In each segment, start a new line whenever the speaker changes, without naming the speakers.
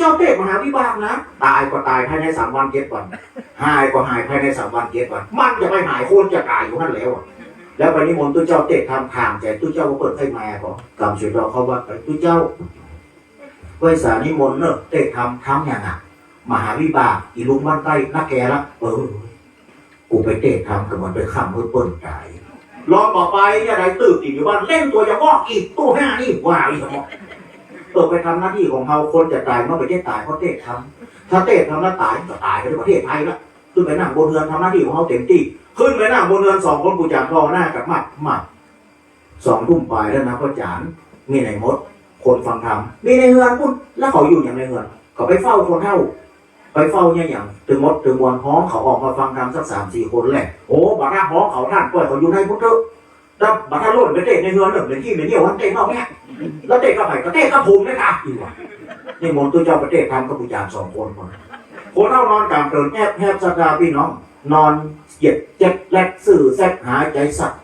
เจ้าเทพมหาวิบากนะ ตายก็ตายภายในสามวันเจ็ดวัน หายก็หายภายในสามวันเจ็ดวัน มันจะไปหายโคนจะตายอยู่นั่นแล้วอะแล้ววันนี้มนต์ตุเจ้าเทพทำขางใจตุเจ้าก็เปิดให้มาก็กำช่วยเราเขาว่าไปตุเจ้าไว้สานิมนต์เนอะเทพทำทำอย่างอะมหาวิบากอีลุงบ้านใต้นักแกละเออกูไปเตะทำกับมันไปขำมือเปิ้ลตายรอต่อไปอย่าได้ตื่นอีกอยู่บ้านเล่นตัวอย่างอกอีกตู้ห้านี่ว่าอีกทั้งหมด เออไปทำหน้าที่ของเราคนจะตายเมื่อไปเทศตายเพราะเตะทำถ้าเตะทำแล้วตายก็ตายไปในประเทศไทยละขึ้นไปนั่งบนเรือนทำหน้าที่ของเขาเต็มที่ขึ้นไปนั่งบนเรือนสองคนกูจานพ่อหน้ากับหมัดหมัดสองทุ่มปลายแล้วนะพ่อจานมีในมด คนฟังธรรมมีในเรือนพุ่นแล้วเขาอยู่อย่างในเรือนก็ไปเฝ้าคนเท่าไปเฝ้าเนี่ยอย่างถึงมดถึงมวลห้องเขาออกมาฟังธรรมสักสามสี่คนแหละโอ้บาท่าห้องเขาท่านปล่อยเขาอยู่ในพุทธะแล้วบาท่าโล่นไปเตะในเรือนหนึ่งเป็นที่เป็นเดี่ยวันเตะเขาเนี่ย แล้วเตะกับใครก็เตะกับภูมินะคะอีกว่ะนี่มนต์ตัวเจ้าประเทศทำกับผู้จารสองคนคนคนเท่านอนกลางเดินแอบแอบสักดาพี่น้อง นอนเหยียดเจ็บแลกสื่อแซกหายใจสัตว์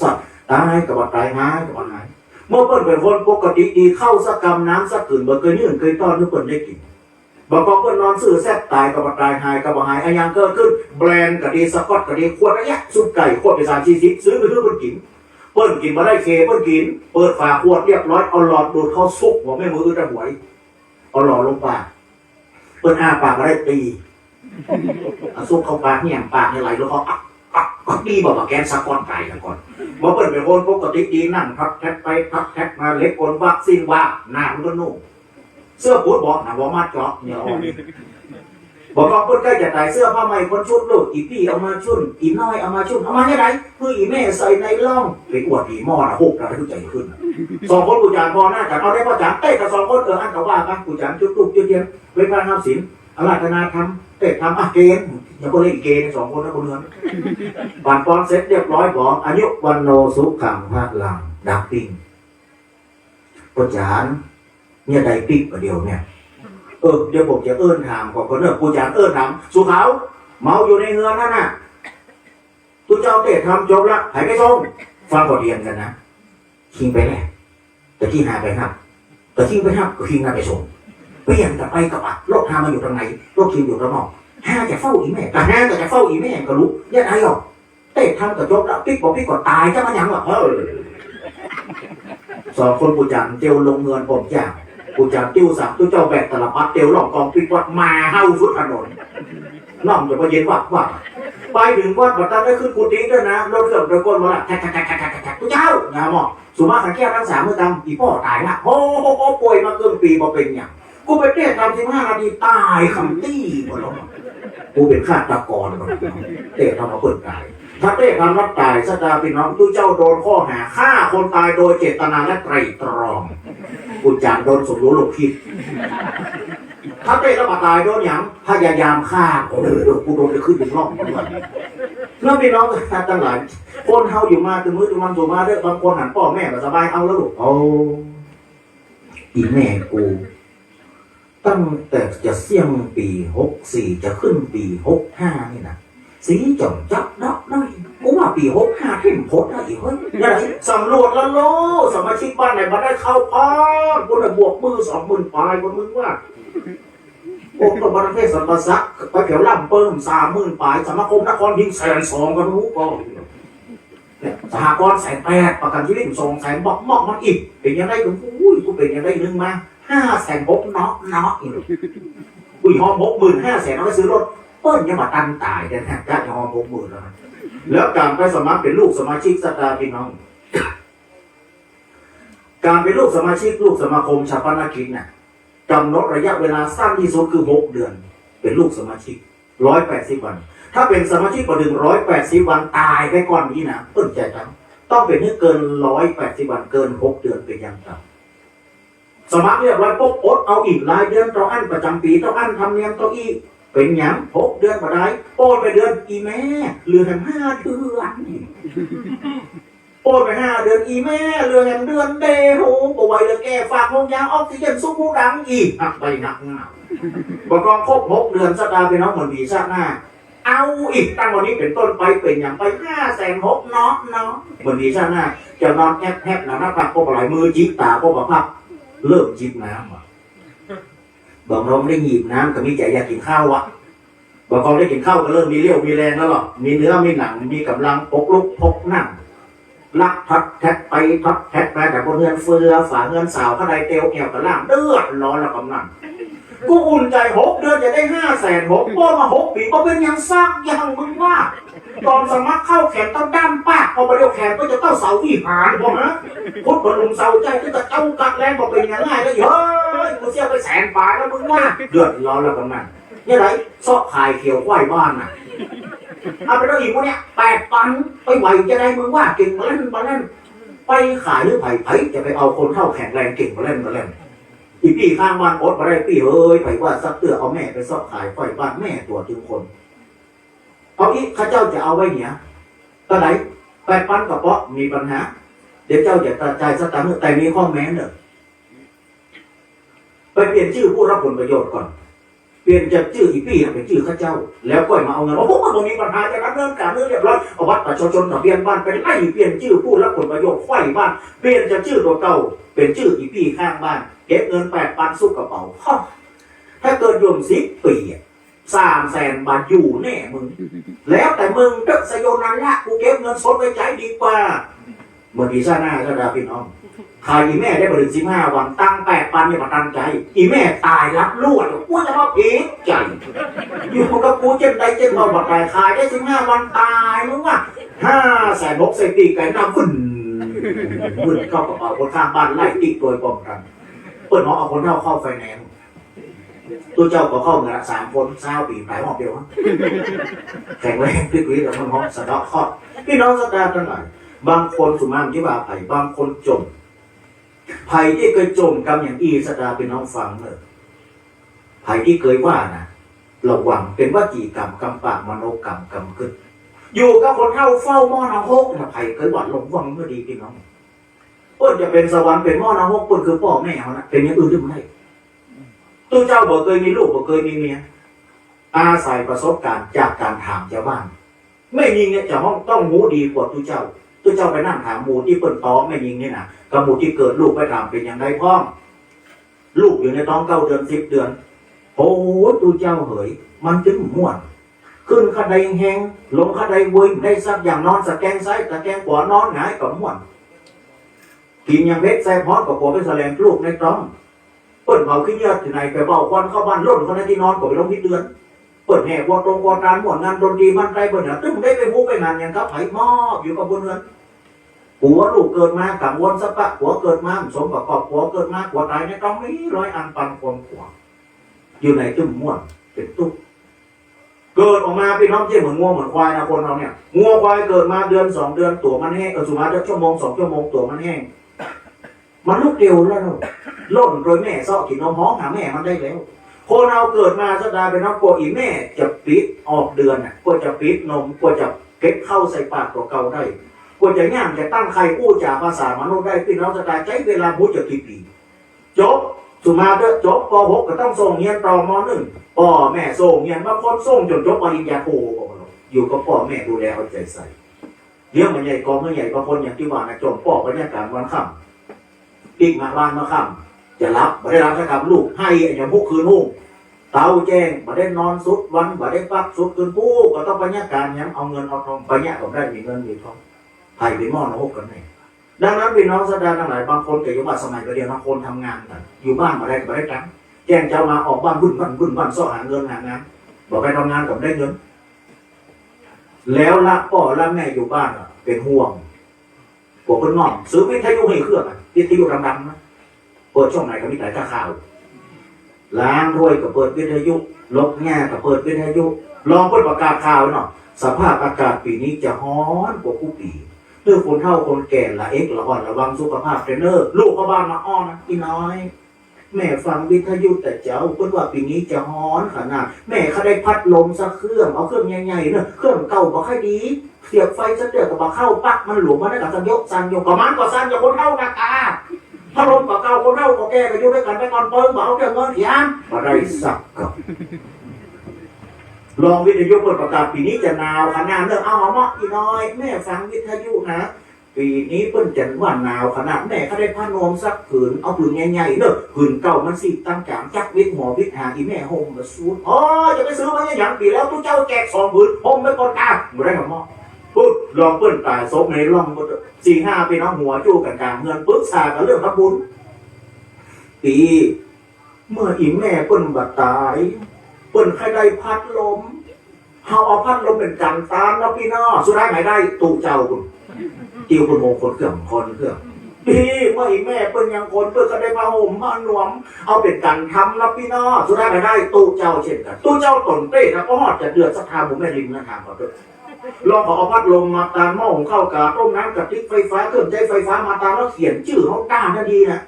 สัตว์ตายกับตายหายกับหายเมื่อเปิ้นเป็นคนปกติดีเข้าสักกำน้ำสักกืนบ่เคยยื่นเคยต้อนทุกคนได้กินบางคนเพิ่นนอนซื้อแซ่บตายกับบ่ตายหายกับบ่หายอะหยังเกิดขึ้น แบรนด์ก็ดีสกอตก็ดีขวดระยะซุปไก่ขวดไปสามสี่สิบซื้อไปเพื่อเพิ่นกิน เปิ้นกินมาได้เคเปิ้นกิน เปิดฝาขวดเรียบร้อยเอาหลอดดูดเข้าซุกหัวแม่มืออึดหวยเอาหลอดลงปากเปิ้นอ้าปากก็ได้ตีเอาซุกเข้าปากเนี่ยปากเนี่ยไหลแล้วเขาอักอักอักดีบอกว่าแกนสกอตไก่กันก่อนบ่เปิ้นเป็นคนปกติดีนั่งพักแท็กไปพักแท็กมาเล็กคนวัคซีนว่าหน้ามันก็นุ่มเสื้อปูดบอกนะว่ามาจาะเนี่ยออก บอกว่าคนใกล้จะตายเสื้อผ้าใหม่คนชุดลูกอีพี่เอามาชุนอีน้อยเอามาชุนเอามาให้ไหนเพื่ออีแม่ใส่ในร่องไปอวดอีหม้อนะหกนะทุกใจขึ้นสองคนกูจานพอหน้ากันเอาได้พ่อจานเต้กับสองคนเอออันเขาว่ากันกูจานจุดลูกจุดเทียนเวทพระนามศิลป์อาราธนาธรรมเต้ทำอะเกณฑ์อย่าไปเล่นเกณฑ์สองคนนะคนเรือนบานปอนเสร็จเรียบร้อยบอกอายุวันโนสุขังพระลังดักปิ้งพ่อจานเนี่ยใดปิ๊กประเดียวเนี่ย เออเดี๋ยวผมจะเอื้อนถามก่อนคนเนอะกูจะเอื้อนถามสุเขาเมาอยู่ในเงือนนั่นน่ะตุเจ้าเตะทำจบละหายไปส่งฟังบทเรียนกันนะคิงไปแหละแต่ที่หาไปหับแต่ที่ไปหับก็คิงหาไปส่งเปลี่ยนแต่ไปกับอะโลกหามาอยู่ตรงไหนโลกคิงอยู่ตรงนอกห้าจะเฝ้าอีแม่แต่ห้าแต่จะเฝ้าอีแม่ก็รู้ยังไงหรอกเตะทำกับจบละปิ๊กบอกปิ๊กก็ตายจะมันยังหรอเออสองคนกูจันเจียวลงเงินผมจ้าง กูจะติ้วสักตู้เจ้าแบกตลับปัดเตียวหลอกกองปิดวัดมาเฮาสุดถนนน้องจะไปเย็นวัดวัดไปถึงวัดบัดตาได้ขึ้นกุฏิด้วยนะรถเครื่องตะโกนมาละแท็กแท็กแท็กแท็กแท็กตู้เจ้านะมอสุมาขันแก้วทั้งสามเมื่อตำอีพ่อตายละโอ้โหป่วยมาเกินปีมาเป็นอย่างกูไปเทศทำสิบห้านาทีตายคำตี้หมดแล้วกูเป็นฆาตกรเตะทำมาเปิดตายถ้าเตะทำรับตายสตาพี่น้องตู้เจ้าโดนข้อหาฆ่าคนตายโดยเจตนาและไตรตรอง กูจานโดนสมรู้ร่วมคิดถ้าเตะแล้วมาตายโดนหยังพยายามฆ่าโอ้โหกูโดนไปขึ้นเป็นร่องด้วยแล้วพี่น้องทั้งหลายคนเฮาอยู่มาถึงมือถึงวันสู่มาเด้อบางคนหันพ่อแม่ก็สบายเอาแล้วลูกเอาอีแม่กู ตั้งแต่จะเสี่ยงปีหกสี่จะขึ้นปีหกห้านี่นะ สีจองจับดับได้กูว่าปีหกห้าเข้มข้นได้อีกเฮ้ยยังไงสำรวจแล้วโลสมาชิกบ้านไหนมาได้เข้าพอนกูเลยบวกมือสองหมื่นปลายบนมึงว่าโอ้ตัวประเทศสัมปสักไปเขียวล่ำเปิ้มสามหมื่นปลายสมาคมนครยิงแสนสองกันรู้ก็เนี่ยสหกรณ์แสนแปดประกันชีวิตสองแสนบอกมอกมันอีก เป็นยังไงกูอุ้ยกูเป็นยังไงนึงมาห้าแสนหกเนาะเนาะอีกอุ้ยหอมหกหมื่นห้าแสนเอาไปซื้อรถ เปิ้ลยังมาตันตายแต่แทบจะหอมหกหมื่นแล้วแล้วการไปสมัครเป็นลูกสมาชิกสตาร์พี่น้อง การเป็นลูกสมาชิกลูกสมาคมชาปนกิจน่ะกำหนดระยะเวลาสั้นที่สุดคือหกเดือน เป็นลูกสมาชิกร้อยแปดสิบวัน ถ้าเป็นสมาชิกกว่าหนึ่งร้อยแปดสิบวันตายไปก่อนนี้นะเปิ้ลใจจำต้องเป็นให้เกินร้อยแปดสิบวันเกินหกเดือนเป็นอย่างต่ำสมัครเรียบร้อยปุ๊บอดเอาอีกรายเดือนต่ออันประจำปีต้องอันทำเนียมต้องอีก เป็นหยังหกเดือนมาได้โอนไปเดือนอีแม่เหลือแค่ห้าเดือนโอนไปห้าเดือนอีแม่เหลือแค่เดือนเดียวป่วยเลยแกฝากลงยาออกซิเจนสู้ผู้ดังอีกหักไปหนักหนาประกอบครบหกเดือนสัปดาห์ไปน้องเหมือนผีชาติหน้าเอาอีกตั้งวันนี้เป็นต้นไปเป็นอย่างไปห้าแสนหกเนาะเนาะเหมือนผีชาติหน้าจะนอนแอบๆหนักหน้าปักก็ปล่อยมือจิกตาก็แบบพับเริ่มจิกน้ำอะ บอกน้องได้หยิบน้ำก็มีใจอยากกินข้าววะบอกกองได้กินข้าวก็เริ่มมีเรี่ยวมีแรงแล้วหรอกมีเนื้อมีหนังมีกำลังปกลุกพกนั่งลักทัดแท็กไปทัดแท็กมาแต่บนเงินเฟือฝาเงินสาวข้าใดเตียวเอวกระล่างเดือดร้อนแล้วกำนัน กูอุ่นใจหกเดือนจะได้ห้าแสนหกพ่อมาหกปีก็เป็นยังซากยังมึงว่าตอนสมัครเข้าแขนต้องด้ามปากพอมาเรียวแขนก็จะเต้าเสาวิหารพอฮะพุทธบรมเสาใจก็จะเจ้ากักแรงบอกเป็นยังไงแล้วเฮ้ยกูเสียไปแสนบาทแล้วมึงว่าเดือดร้อนแล้วกำนันนี่ไรซอกขายเขียวควายบ้านน่ะเอาไปแล้วอีกวะเนี่ยแปดปันไปไหวจะได้มึงว่าเก่งมาเล่นมาเล่นไปขายหรือไผ่ไผ่จะไปเอาคนเข้าแข็งแรงเก่งมาเล่นมาเล่น อีพี่ข้างบ้านอดอะไรพี่เอ้ยไปว่าซักเตือเอาแม่ไปซอกขายควายบ้านแม่ตัวถึงคน เอาอีกข้าเจ้าจะเอาไว้เนี่ยก็ไหนไปปั้นกระเปาะมีปัญหา เดี๋ยวเจ้าจะตัดใจสตางค์แต่มีข้อแม้เนอะไปเปลี่ยนชื่อผู้รับผลประโยชน์ก่อน เปลี่ยนจากชื่ออีปี้เป็นชื่อข้าเจ้า แล้วก็มาเอาเงินโอ้โหมันมีปัญหาจะรับเรื่องการเรื่องเรียบร้อยเอาบัตรประชาชนทะเบียนบ้านไปไล่เปลี่ยนชื่อผู้รับผลประโยชน์ไฟบ้านเปลี่ยนจากชื่อตัวเก่าเป็นชื่ออีปี้ข้างบ้านเก็บเงินแปดปันสู้กระเป๋าฮ่าถ้าเกิดโยมสิบปีสามแสนบาทอยู่แน่มึง แล้วแต่มึงเด็กสยนันละกูเก็บเงินสดไว้ใจดีกว่าเมื่อกี้ชาหน้าก็ดาพี่น้อง ขายอีแม่ได้บริสิบห้าวันตั้งแปดปันเนี่มาตั้งใจ อีแม่ตายรับลูกกูจะมาพีกใจอยู่กับกูเจ็บใดเจ็บมาบัดตายขายได้สิบห้าวันตายมึงว่าห้าแสนหกเซนตีไก่น้ำขึ้นมึนเข้ากระเป๋าคนข้างบ้านไล่ติ๊กตัวป้องกันเปิดหมอเอาคนเท่าเข้าไฟแนนซ์ตัวเจ้าก็เข้าเงินละสามคนเศร้าปีหลายหอบเดียวแข็งแรงพลิกวิแล้วมันหอมสะดาะเคราะห์พี่น้องสตาร์ทั้งหลายบางคนสุมานที่ว่าไผ่บางคนจม ไผ่ที่เคยจมกำอย่างอีสตาเป็นน้องฟังเลยไผ่ที่เคยว่านะระวังเป็นว่าจีกรรมกำปากมโนกรรมกรรมขึ้น อยู่กับคนเท่าเฝ้าหม้อนาฮกนะไผ่เคยหวัดหลงวังเมื่อดีพี่น้องเปิ้นจะเป็นสวรรค์เป็นหม้อนาฮกเปิ้นคือพ่อแม่เขานะเป็นอย่างอื่นที่ไม่ได้ตู้เจ้าบอกเคยมีลูกบอกเคยมีเมียอาศัยประสบการณ์จากการถามชาวบ้าน ไม่ยิงเนี่ยจะห้องต้องหูดีกว่าตุเจ้า ตุเจ้าไปนั่งถามหมูที่เปิดท้องไม่ยิงเนี่ยนะกับหมูที่เกิดลูกไปถามเป็นอย่างไรพ้องลูกอยู่ในท้องเก้าเดือนสิบเดือน โอ้โหตุเจ้าเหย มันจึงม่วน ขึ้นขัดใดแหงลงขัดใดเว้ยได้สักอย่างนอนสะแกงซ้ายสะแกงขวานอนหงายกับม่วนกินอย่างเพชรแซ่พอดกับผัวไปแสลงลูกในท้องเปิดเผาขี้เยอที่ไหนไปเบาควันเข้าบ้านร่นคนนั้นที่นอนก็ไปลงที่เดือน เปิดแห่วอตรงวอตานหมวดงานดนตรีมันไรเปิดเนี่ยตึ้งได้ไปพูไปงานอย่างครับไผ่มอบอยู่กับบนเรือนหัวลูกเกิดมากับวนสะปะหัวเกิดมาสมประกอบหัวเกิดมาหัวตายในต้องมีร้อยอันปันความขวางอยู่ในตึ้งม่วนเป็นตุ๊กเกิดออกมาพี่น้องเจ๊เหมือนงัวเหมือนควายนะคนเราเนี่ยงัวควายเกิดมาเดือนสองเดือนตัวมันแห้งเออสุมาเดชั่วโมงสองชั่วโมงตัวมันแห้งมันลูกเดียวแล้วล่นโดยแม่ซอกกินนมห้องหาแม่มันได้แล้ว คนเราเกิดมาสดาเป็นน้องกอีแม่จะปิดออกเดือนน่ะกลัวจะปิดนมกลัวจะเก็บเข้าใส่ปากตัวเก่าได้กลัวจะย่างจะตั้งใครอู้จาภาษามนุษย์ได้พี่น้องสดาใช้เวลาบุจะกี่ปีจบสุมาเดอจบป .6 ก็ต้องส่งเรียนต่อม .1 พ่อแม่ส่งเรียนบางคนส่งจนจบปริญญาโทอยู่กับพ่อแม่ดูแลเอาใจใส่เลี้ยงมันใหญ่กองมันใหญ่บางคนอย่างที่ว่านะจมปอกบรรยากาศวันค่ำปีกมาบ้านมาค่ำ จะรับบ่ได้รับสักคำลูกให้อย่างพวกคืนหุ้งเตาแจ้งบ่ได้นอนสุดวันบ่ได้ปักสุดคืนผู้ก็ต้องปัญญาการยังเอาเงินเอาทองปัญญาก็ได้มีเงินมีทองไผ่เป็นหม้อนรกกันไหนดังนั้นพี่น้องสดงทั้งหลายบางคนแต่ยุว่าสมัยประเดี๋ยวบางคนทำงานกันอยู่บ้านบ่ได้ก็บ่ได้กันแจ้งเจ้ามาออกบ้านบุ่นบ้านบุ่นบ้านซ่อหาเงินหางานบอกไปทำงานกับได้เงินแล้วละพ่อละแม่อยู่บ้านเป็นห่วงพวกคนนอกซื้อวิทยุให้เครื่องอะวิทยุดำๆนะ เปิดช่องไหนก็มีแต่ข่าว ล้างถ้วยก็เปิดวิทยุ ลบแง่ก็เปิดวิทยุ ลองเปิดประกาศข่าวหน่อยสภาพอากาศปีนี้จะร้อนกว่าผู้ปีเรื่องคนเฒ่าคนแก่ละเอ็กละอ่อนระวังสุขภาพเทรนเนอร์ ลูกเข้าบ้านมาอ้อนนะพี่น้อย แม่ฟังวิทยุแต่เจ้าเพิ่นว่าปีนี้จะร้อนขนาด แม่เขาได้พัดลมสักเครื่องเอาเครื่องใหญ่ๆเนอะเครื่องเก่าบ่ค่อยดี เสียบไฟสักเดือกับบ่เข้าปักมันหลวมมาได้กับสัญญกสัญญกประมาณกว่าสัญญกคนเท่านะกา ถ้าลมกับเก่าคนเท่าก็แก่ก็อยู่ด้วยกันไปก่อนเปิ้งบอกเอาเรื่องเงินยามมาได้สักกับลองวิทยุเปิดประกาศปีนี้จะหนาวขนาดเรื่องเอาหมออีน้อย แม่ฟังวิทยุนะปีนี้เปิ้นจันว่าหนาวขนาดแม่เขาได้ผ้านวมสักผืนเอาผืนใหญ่ๆเนอะผืนเก่ามันสิตั้งจามจักวิกหมอวิกหาอีแม่ห่มมาสูดอ๋อจะไปซื้อมาอย่างปีแล้วทุกเจ้าแจกสองผืนห่มไปก่อนตาไม่ได้กับหมอปุ๊บ ลองเปิ้นตายศพในร่องสี่ห้าปีน้องหัวจู้กันกลางเงินปรึกษากันเรื่องทำบุญปีเมื่ออีแม่เปิ้นบัดตายเปิ้นใครได้พัดลมเฮาเอาพัดลมเป็นกันตามแล้วพี่น้อสุดท้ายหมได้ตู่เจ้าคุณติวคุณโมคนเครื่องคนเครื่องพี่เมื่ออีแม่เปิ้นยังคนเปิ้นก็ได้มาห่มมาหนวม เอาเป็นกันทำแล้วพี่น้อสุดท้ายหมได้ตู่เจ้าเช่นกันตูเจ้าตนเต้นะก็ฮอดจะเดือดสักทาผมแม่ริมนะทางขอเถอะลองขอเอาพัดลมมาตามหม้อหุงข้าวกาต้มน้ำกระติกไฟฟ้าเครื่องใช้ไฟฟ้ามาตามแล้วเขียนชื่อเขาต้านาดีนะ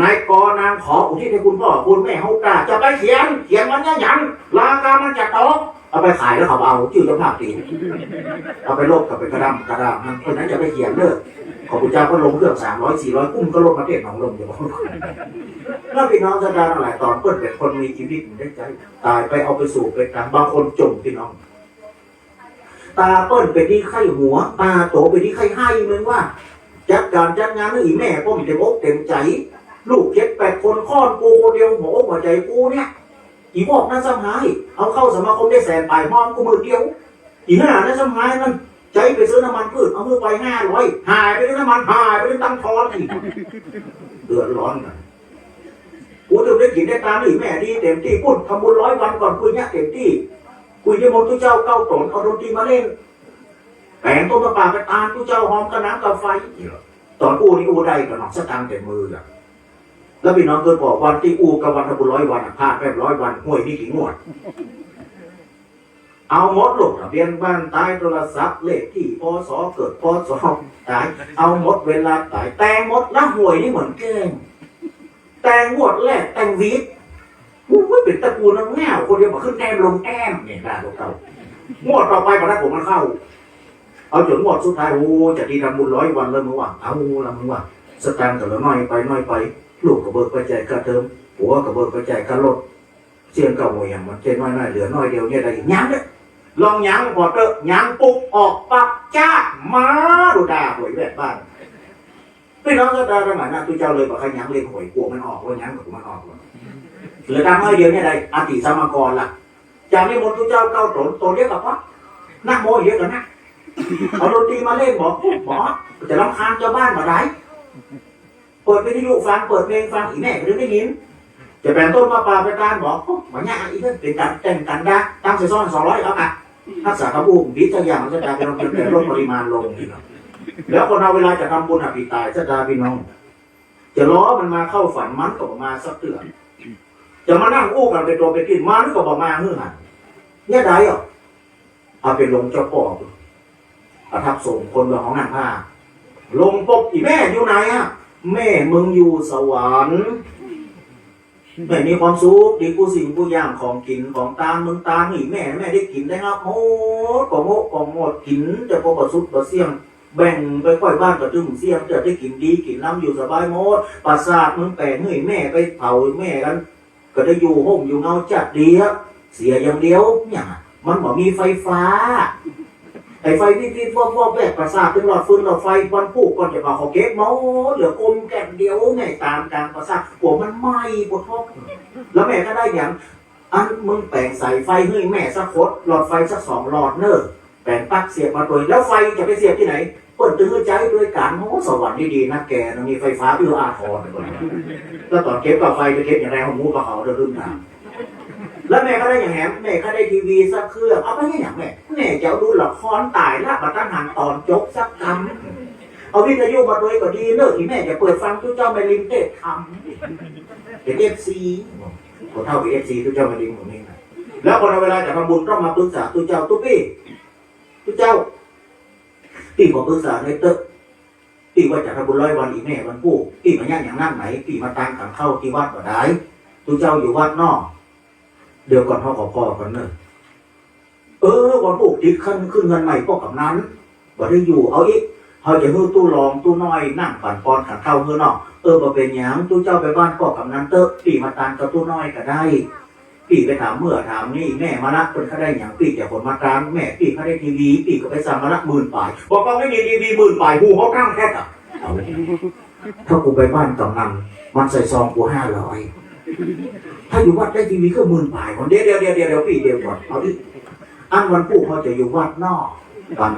นายกนางขออุทิศให้คุณพ่อคุณแม่เฮากล้าจะไปเขียน เขียนมันยังยังลากามันจะตกเอาไปขายแล้วเขาเอาชื่อเจ้าภาพตีเอาไปโลบกับไปกระดำกระดำมันคนนั้นจะไปเขียนเลิกขอบคุณเจ้าก็ลงเครื่องสามร้อยสี่ร้อยกุ้มก็ลดมาเทศหนองลมอยู่แล้วพี่น้องจะได้หลายตอนเปิ้ลเป็นคนมีชีวิตได้ใจ ตายไปเอาไปสู่ไปกลางบางคนจมพี่น้อง ตาเปิ้ลเป็นที่ไข้หัว ตาโตเป็นที่ไข้ให้มึงว่าจัดการจัดงานให้อีแม่ก็มีเต็มอกเต็มใจ ลูกเจ็ดแปดคนค้อนกูคนเดียวหัวอกหัวใจกูเนี่ยอีบอกนั่นสมหายเอาเข้าสมาคมได้แสนไปห้องกูมือเดียว อีหน้านั่นสมหายนั่นใจไปซื้อน้ำมันพืชเอามือไปห้าร้อยหายไปด้วยน้ำมันหายไปด้วยตังทอนอีกเดือดร้อนกันกูถึงได้กินได้ตามหรือแม่ดีเต็มที่พูดทำบุญร้อยวันก่อนคุยเนี่ยเต็มที่ คุยที่มนต์ทุเจ้าเก้าตนเอาดนตรีมาเล่นแปลงต้นมะปรางไปตาลทุเจ้าหอมกระน้ำกับไฟตอนอู้นี่อู้ได้กับหนอกสตางค์แต่มืออะแล้วพี่น้องเคยบอกวันที่อู้กับวันทบุร้อยวันพลาดแป๊บร้อยวันห่วยนี่กี่งวด เอาหมดหลูกทะเบียนบ้านตายโทรศัพท์เลขที่พศเกิดพศตาย เอาหมดเวลาตายแต่งหมดแล้วห่วยนี่เหมือนแกงแต่งงวดแรกแต่งวีด อู้ไม่เป็นตระกูลน้ำแง่คนเดียวมาขึ้นแต้มลงแต้มเนี่ยได้ลูกเต่างวดต่อไปพอได้ผมมันเข้า เอาจนหมดสุดท้ายโอ้จะดีทำบุญร้อยวันแล้วมึงว่าเอาละมึงว่าสแตางค์แต่ละน้อยไปน้อยไป ลูกกับเบิกไปจ่ายค่าเทอมผัวกับเบิกไปจ่ายค่ารถเสียงเก่าหมวยอย่างมันเจ๊น้อยน้อยเหลือน้อยเดียวเนี่ยได้ยังเนี่ยลองยังพอเตอะยังปุ๊บออกปักจ้ามาดูดาหวยแบบบ้านพี่น้องก็ด่าทำไมนะตุเจ้าเลยบอกให้ยังเล่นหวยกลัวมันออกว่ายังกับมันออกว่า เหลือตามน้อยเดียวเนี่ยได้อติสามกรล่ะจากนี้มนตุเจ้าเก้าตนตนเรียกกับว่านักโมเยอะกันนะเอาดนตรีมาเล่นบอกหมอจะรำคาญเจ้าบ้านมาได้เปิดวิทยุฟังเปิดเพลงฟังอีแม่ก็ได้ยินจะแปลงต้นมาปลาไปการบอกหมาเนี่ยอีกเป็นการแต่งกันได้ตั้งเซซ่อนสองร้อยเอาอะทักษะกระบุงพิจารณามันจะกลายเป็นเป็นลดปริมาณลงแล้วคนเราเวลาจะทำบุญอภิตายจะดาพี่น้อง จะล้อมันมาเข้าฝันมันก็บอกมาสักเตือน จะมานั่งอู้กันเป็นตัวเป็นกินมันก็บอกมาเฮือหันเนี่ยได้เหรอเอาไปลงเจ้าปอบประทับส่งคนกับของนางผ้าลงปกอีแม่อยู่ไหนอะแม่มึงอยู่สวรรค์แม่มีความสุขดีกูสิ่งกูอย่างของกินของตามมึงตามอีแม่แม่ได้กินได้ครับโอ้ก็โมก็หมดกินจะพอประสุดประเสี่ยงแบ่งไปค่อยบ้านกับจุ่มเสียงจะได้กินดีกินน้ำอยู่สบายหมดประสาทมึงแปลงให้แม่ไปเผาแม่กัน ก็ได้อยู่ห้องอยู่เงาจัดดีครับเสียอย่างเดียวเนี่ยมันบอกมีไฟฟ้า ไอ้ไฟที่ที่วอกวอกแบบประสาทเป็นหลอดฟืนหลอดไฟวันผูกก่อนจะเอาเขาเก็บเมาเหลือกลมแก่นเดียวไงตามกลางประสาทหัวมันไหม้ปวดท้องแล้วแม่ก็ได้อย่างอันมึงแปลงใส่ไฟให้แม่สักคดหลอดไฟสักสองหลอดเนอะแปลงปักเสียบมาตัวแล้วไฟจะไปเสียบที่ไหน เปิดตื้อใจด้วยการโอ้สวรรค์ดีๆนะแกนะมีไฟฟ้าเอื้ออาทรแล้วตอนเก็บกับไฟไปเก็บอย่างไรของมูกับเขาเดินรุ่นทางแล้วแม่ก็ได้อย่างแหมแม่ก็ได้ทีวีสักเครื่องเอาไปให้อย่างแม่แม่จะเอาดูละครตายละมาตั้งหันตอนจบสักคำเอาวิทยุมาด้วยก็ดีเนอะที่แม่จะเปิดฟังทุกเจ้าไม่ลิมเทศทำเป็นเอฟซีคนเท่ากับเอฟซีทุกเจ้าไม่ลิมผมนี่นะแล้วคนเอเวลาจะทำบุญต้องมาปรึกษาทุกเจ้าทุกพี่ทุกเจ้า พี่ขอปรึกษาในอยเตอะพี่ว่าจะทำบุญร้อยวันอีกแม่วันผู้พี่มาย่างอย่างนั่นไหนพี่มาตั้งขังเข้าที่วัดก็ได้ทุกเจ้าอยู่วัดนอก เดี๋ยวก่อนพ่อขอพ่อก่อนเนอะเออวันปลูกติดขึ้นขึ้นเงินใหม่พ่อกับนั้นบ่ได้อยู่เอาอีกเขาจะฮื้อตู้รองตู้น้อยนั่งปั่นปอนขันเข้าเฮือนอกเออบ่เป็นหยังตู้เจ้าไปบ้านพ่อกับนั้นเตอะปีมาตานกับตู้น้อยก็ได้ ปีไปถามเมื่อถามนี่แม่มาละคนเขาได้อย่างปีแต่ผลมาตามแม่ปีเขาได้ทีวีปีก็ไปสั่งมาละหมื่นป่ายบอกว่าไม่มีทีวีหมื่นป่ายหูเขาตั้งแค่อะเอาเลยถ้ากูไปบ้านกำนันมันใส่ซองกูห้าร้อยถ้าอยู่วัดได้ทีวีก็หมื่นป่ายก่อนเดี๋ยวเดี๋ยวเดี๋ยวเดี๋ยวปีเดียวก่อนเอาดิอันวันปู่เขาจะอยู่วัดนอกวัน